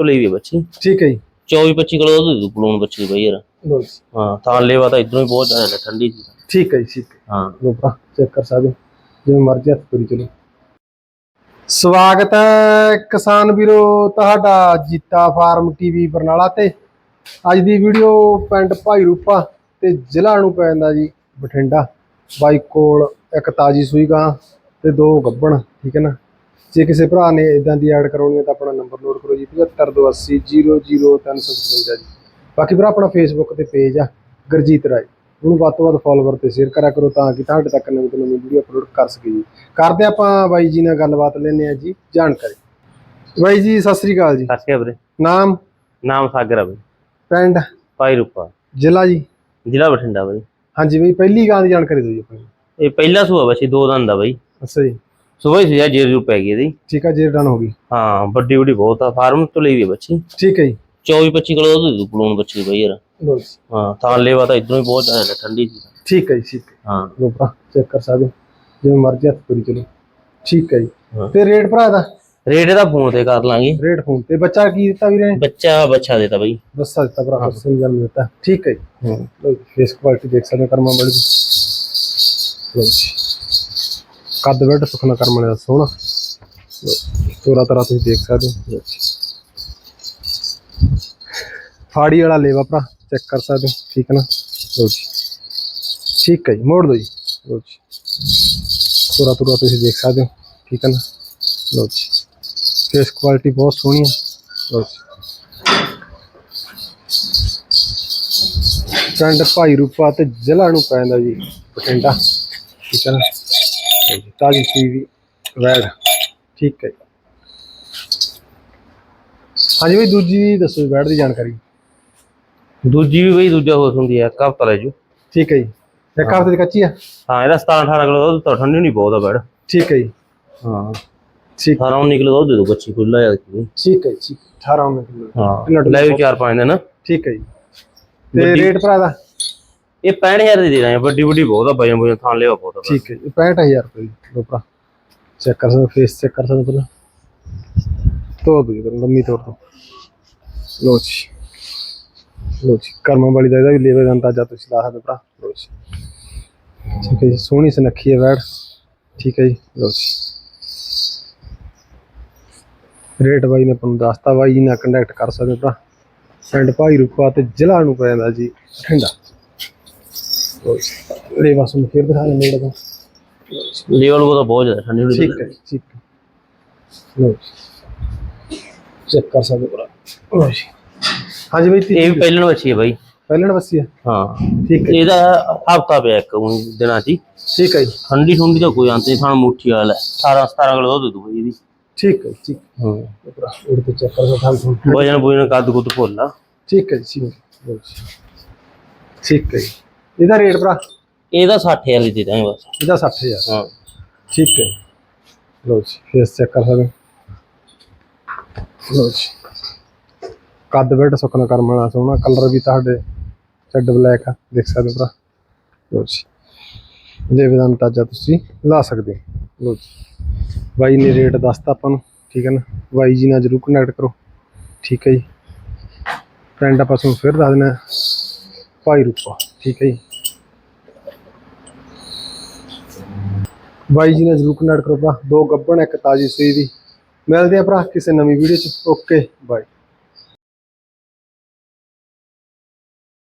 ਤੋਂ ਲਈ ਵੀ ਹੈ ਬੱਚੀ। ਠੀਕ ਹੈ ਜੀ। 24 25 ਕਿਲੋ ਦੁੱਧ ਦੇ ਪਲੂਣ ਬੱਚੀ ਬਈ ਯਾਰ। ਜੀ ਹਾਂ ਤਾਂ ਲੇਵਾ ਤਾਂ ਇਧਰੋਂ ਹੀ ਬਹੁਤ ਜ਼ਿਆਦਾ ਠੰਡੀ ਸੀ ਠੀਕ ਹੈ ਜੀ ਠੀਕ ਹੈ। ਹਾਂ। ਲੋ ਭਰਾ ਚੈੱਕ ਕਰ ਸਕਦੇ। ਜਿਵੇਂ ਮਰਜ਼ੀ ਹੱਥ ਪੂਰੀ ਚਲੋ। ਸਵਾਗਤ ਹੈ ਕਿਸਾਨ ਵੀਰੋ ਤੁਹਾਡਾ ਜੀਤਾ ਫਾਰਮ ਟੀਵੀ ਬਰਨਾਲਾ ਤੇ। ਅੱਜ ਦੀ ਵੀਡੀਓ ਪਿੰਡ ਭਾਈ ਰੂਪਾ ਤੇ ਜ਼ਿਲ੍ਹਾ ਨੂੰ ਪੈਂਦਾ ਜੀ ਬਠਿੰਡਾ। ਬਾਈ ਕੋਲ ਇੱਕ ਤਾਜੀ ਸੂਈ ਗਾਂ ਤੇ ਦੋ ਗੱਬਣ ਠੀਕ ਹੈ ਨਾ? ਜੇ ਕਿਸੇ ਭਰਾ ਨੇ ਇਦਾਂ ਦੀ ਐਡ ਕਰਾਉਣੀ ਹੈ ਤਾਂ ਆਪਣਾ ਨੰਬਰ ਨੋਟ ਕਰੋ ਜੀ 7528000355 ਜੀ। ਬਾਕੀ ਭਰਾ ਆਪਣਾ ਫੇਸਬੁੱਕ ਤੇ ਪੇਜ ਆ ਗੁਰਜੀਤ ਰਾਏ। ਉਹਨੂੰ ਵੱਧ ਤੋਂ ਵੱਧ ਫੋਲੋਵਰ ਤੇ ਸ਼ੇਅਰ ਕਰਿਆ ਕਰੋ ਤਾਂ ਕਿ ਤੁਹਾਡੇ ਤੱਕ ਨਵੀਂ ਤੋਂ ਨਵੀਂ ਵੀਡੀਓ ਅਪਲੋਡ ਕਰ ਸਕੀਏ ਜੀ। ਕਰਦੇ ਆਪਾਂ ਬਾਈ ਜੀ ਨਾਲ ਗੱਲਬਾਤ ਲੈਣੇ ਆ ਜੀ ਜਾਣਕਾਰੀ। ਬਾਈ ਜੀ ਸਤਿ ਸ੍ਰੀ ਅਕਾਲ ਜੀ। ਸਸਕੇ ਵੀਰੇ। ਨਾਮ? ਨਾਮ ਸਾਗਰ ਆ ਬਈ ਪਿੰਡ? ਭਾਈ ਰੂਪਾ। ਜ਼ਿਲ੍ਹਾ ਜੀ? ਜ਼ਿਲ੍ਹਾ ਬਠਿੰਡਾ ਬਈ। ਹਾਂਜੀ ਬਈ ਪਹਿਲੀ ਗਾਂ ਦੀ ਜਾਣਕਾਰੀ ਦਿਓ ਜੀ ਆਪਣੀ ਇਹ ਪਹਿਲਾ ਸੂਆ ਬੱਚੀ ਦੋ ਦੰਦ ਦਾ ਬਈ। ਅੱਛਾ ਜੀ। ਹੀ ਸੀ ਜੇਰ ਰੂ ਪੈ ਗਈ ਇਹਦੀ। ਠੀਕ ਆ ਜੀ ਡਨ ਹੋ ਗਈ। ਹਾਂ ਵੱਡੀ ਵੱਡੀ ਬਹੁਤ ਆ ਫਾਰਮ ਤੋਂ ਲਈ ਵੀ ਬੱਚੀ। ਠੀਕ ਹੈ ਜੀ। 24 25 ਕਿਲੋ ਦੁੱਧ ਪਲੂਣ ਬੱਚੀ ਬਈ ਯਾਰ। ਜੀ। ਹਾਂ ਤਾਂ ਲੇਵਾ ਤਾਂ ਇਧਰੋਂ ਹੀ ਬਹੁਤ ਜ਼ਿਆਦਾ ਠੰਡੀ ਸੀ। ਠੀਕ ਹੈ ਜੀ ਠੀਕ ਹੈ ਹਾਂ। ਲੋ ਭਰਾ ਚੈੱਕ ਕਰ ਸਕਦੇ। ਜਿਵੇਂ ਮਰਜ਼ੀ ਹੱਥ ਪੂਰੀ ਚਲੋ। ਠੀਕ ਹੈ ਜੀ। ਤੇ ਰੇਟ ਭਰਾ ਦਾ ਰੇਟ ਇਹਦਾ ਫੋਨ ਤੇ ਕਰ ਲਾਂਗੇ। ਰੇਟ ਫੋਨ ਤੇ। ਬੱਚਾ ਕੀ ਦਿੱਤਾ ਵੀਰੇ? ਬੱਚਾ ਬੱਚਾ ਦੇਤਾ ਬਈ। ਦੱਸਾ ਦਿੱਤਾ ਭਰਾ ਜਨਮ ਦਿੱਤਾ। ਠੀਕ ਹੈ ਜੀ। ਹਾਂ। ਲੋ ਫੇਸ ਕੁਆਲਿਟੀ ਦੇਖ ਸਕਦੇ ਕਰਮਾਂ। ਲਓ ਜੀ। ਕੱਦ ਵੱਡ ਸੁਖਨਾ ਕਰਮ ਵਾਲੇ ਸੋਹਣਾ। ਤੋਰਾ ਤਰਾ ਤੁਸੀਂ ਦੇਖ ਸਕਦੇ ਹੋ। ਫਾੜੀ ਵਾਲਾ ਲੇਵਾ ਭਰਾ, ਚੈੱਕ ਕਰ ਸਕਦੇ ਹੋ। ਠੀਕ ਹੈ ਨਾ? ਲਓ ਜੀ। ਠੀਕ ਹੈ ਜੀ, ਮੋੜ ਦਿਓ ਜੀ। ਲਓ ਜੀ। ਤੋਰਾ ਤੋਰਾ ਤੁਸੀਂ ਦੇਖ ਸਕਦੇ ਹੋ। ਠੀਕ ਹੈ ਨਾ? ਲਓ ਜੀ। ਫੇਸ ਕੁਆਲਿਟੀ ਬਹੁਤ ਸੋਹਣੀ ਹੈ। ਲਓ ਜੀ। ਪਿੰਡ ਭਾਈ ਰੂਪਾ ਤੇ ਜ਼ਿਲ੍ਹਾ ਨੂੰ ਪੈਂਦਾ ਜੀ, ਬਠਿੰਡਾ। ਠੀਕ ਹੈ ਨਾ? ਹਾਂਜੀ, ਤਾਜੀ ਸੀ ਵੀ ਵੈੜ ਠੀਕ ਹੈ ਜੀ। ਹਾਂਜੀ ਬਈ ਦੂਜੀ ਦੱਸੋ ਜੀ ਵੈੜ ਦੀ ਜਾਣਕਾਰੀ। ਦੂਜੀ ਵੀ ਬਈ ਦੂਜਾ ਹੋ ਹੁੰਦੀ ਹੈ ਇੱਕ ਹਫ਼ਤਾ ਲੈ ਜੂ। ਠੀਕ ਹੈ ਜੀ। ਇੱਕ ਹਫ਼ਤੇ ਦੀ ਕੱਚੀ ਆ? ਹਾਂ ਇਹਦਾ 17 18 ਕਿਲੋ ਦੁੱਧ ਤਾਂ ਠੰਡੀ ਨਹੀਂ ਬਹੁਤ ਆ ਬੈੜ ਠੀਕ ਹੈ ਜੀ। ਹਾਂ। ਠੀਕ। 18 19 ਕਿਲੋ ਦੁੱਧ ਦੇ ਦੂ ਬੱਚੀ ਖੁੱਲਾ ਕੀ। ਠੀਕ ਹੈ ਜੀ ਠੀਕ। 18 19 ਕਿਲੋ। ਹਾਂ ਲੈ ਵੀ 4-5 ਦਿਨ। ਠੀਕ ਹੈ ਜੀ। ਤੇ ਰੇਟ ਭਰਾ ਦਾ? ਇਹ 65000 ਦੀ ਦੇ ਦਾਂਗੇ ਵੱਡੀ ਵੱਡੀ ਬਹੁਤ ਆ ਬਜਨ ਬਜਨ ਥਾਂ ਲਿਆ ਬਹੁਤ ਆ ਠੀਕ ਹੈ ਜੀ 65000 ਰੁਪਏ ਲੋ ਭਰਾ। ਚੈੱਕ ਕਰ ਸਕਦੇ ਫੇਸ ਚੈੱਕ ਕਰ ਸਕਦੇ ਪਹਿਲਾਂ। ਤੋੜ ਦੋ ਜੀ ਲੰਮੀ ਤੋੜ ਦੋ। ਲੋ ਜੀ। ਲੋ ਜੀ, ਕਰਮਾਂ ਵਾਲੀ ਦਾ ਇਹਦਾ ਵੀ ਲੇਵੇ ਦਾ ਅੰਦਾਜ਼ਾ ਤੁਸੀਂ ਲਾ ਸਕਦੇ ਭਰਾ। ਲੋ ਜੀ। ਠੀਕ ਹੈ ਜੀ, ਸੋਹਣੀ ਸੁਨੱਖੀ ਹੈ ਵੈੜ ਠੀਕ ਹੈ ਜੀ ਲੋ ਜੀ। ਰੇਟ ਬਾਈ ਨੇ ਤੁਹਾਨੂੰ ਦੱਸਤਾ, ਬਾਈ ਜੀ ਨਾਲ ਕੰਟੈਕਟ ਕਰ ਸਕਦੇ ਭਰਾ। ਪਿੰਡ ਭਾਈ ਰੂਪਾ ਤੇ ਜ਼ਿਲ੍ਹਾ ਨੂੰ ਪੈਂਦਾ ਜੀ ਠੰਡਾ ਫਿਰ ਦਿਖਾ ਦਿੰਦਾ ਨੇੜੇ ਤੋਂ। ਲੈਵਲ ਉਹ ਤਾਂ ਬਹੁਤ ਜ਼ਿਆਦਾ ਠੰਡੀ ਹੁੰਦੀ ਠੀਕ ਹੈ ਜੀ, ਠੀਕ ਹੈ। ਲੋ ਚੈੱਕ ਕਰ ਸਕਦੇ ਹੋ ਭਰਾ। ਲੋ ਜੀ। ਹਾਂਜੀ ਬਈ ਇਹ ਤੀਜੀ ਵੀ ਪਹਿਲਣ ਬੱਚੀ ਹੈ ਬਾਈ। ਪਹਿਲਣ ਬੱਸੀ ਹੈ? ਹਾਂ। ਠੀਕ ਹੈ ਇਹਦਾ ਹਫਤਾ ਪਿਆ ਇੱਕ ਦਿਨਾਂ ਹੀ। ਠੀਕ ਹੈ ਜੀ। ਠੰਡੀ ਠੰਡੀ ਦਾ ਕੋਈ ਅੰਤ ਨਹੀਂ ਥਾਂ ਮੁੱਠੀ ਵਾਲਾ। 18 17 ਕਿਲੋ ਦੁੱਧ ਦੇ ਦੂ ਇਹਦੀ। ਠੀਕ ਹੈ ਠੀਕ ਹਾਂ। ਭਰਾ ਉਹਦੇ ਤੇ ਚੈੱਕ ਕਰ ਸਕਦੇ ਹਾਂ ਤੁਹਾਨੂੰ। ਬਜਨ ਬੁਜਨ ਕੱਦ ਕੁੱਦ ਭੁੱਲਾ ਠੀਕ ਹੈ ਜੀ ਠੀਕ ਹੈ। ਲਓ ਜੀ। ਠੀਕ ਹੈ ਜੀ। ਇਹਦਾ ਰੇਟ ਭਰਾ? ਇਹਦਾ 60000 ਦੀ ਦੇ ਦਾਂਗੇ ਬਸ। ਇਹਦਾ 60000 ਹਾਂ। ਠੀਕ ਹੈ। ਲਓ ਜੀ ਫੇਸ ਚੈੱਕ ਕਰ ਸਕਦੇ। ਲਓ ਜੀ। ਕੱਦ ਬੈਡ ਸੁੱਕਣਾ ਕਰਮ ਵਾਲਾ ਸੋਹਣਾ ਕਲਰ ਵੀ ਤੁਹਾਡੇ ਚੱਡ ਬਲੈਕ ਆ ਦੇਖ ਸਕਦੇ ਭਰਾ। ਲਓ ਜੀ। ਜੇ ਵਿਧਾਨ ਤਾਜਾ ਤੁਸੀਂ ਲਾ ਸਕਦੇ ਹੋ। ਲਓ ਜੀ। ਬਾਈ ਨੇ ਰੇਟ ਦੱਸਤਾ ਆਪਾਂ ਨੂੰ ਠੀਕ ਹੈ ਨਾ? ਬਾਈ ਜੀ ਨਾਲ ਜਰੂਰ ਕਨੈਕਟ ਕਰੋ। ਠੀਕ ਹੈ ਜੀ। ਪਿੰਡ ਆਪਾਂ ਤੁਹਾਨੂੰ ਫਿਰ ਦੱਸ ਹਾਂ। ਭਾਈ ਰੂਪਾ ਠੀਕ ਹੈ ਜੀ। ਬਾਈ ਜੀ ਨੇ ਜਰੂਰ ਕਨੈਕਟ ਕਰੋ ਭਰਾ ਦੋ ਗੱਬਣ, ਇੱਕ ਤਾਜੀ ਸੂਈ ਦੀ। ਮਿਲਦੇ ਆ ਭਰਾ ਕਿਸੇ ਨਵੀਂ ਵੀਡੀਓ ਚ। ਓਕੇ ਬਾਈ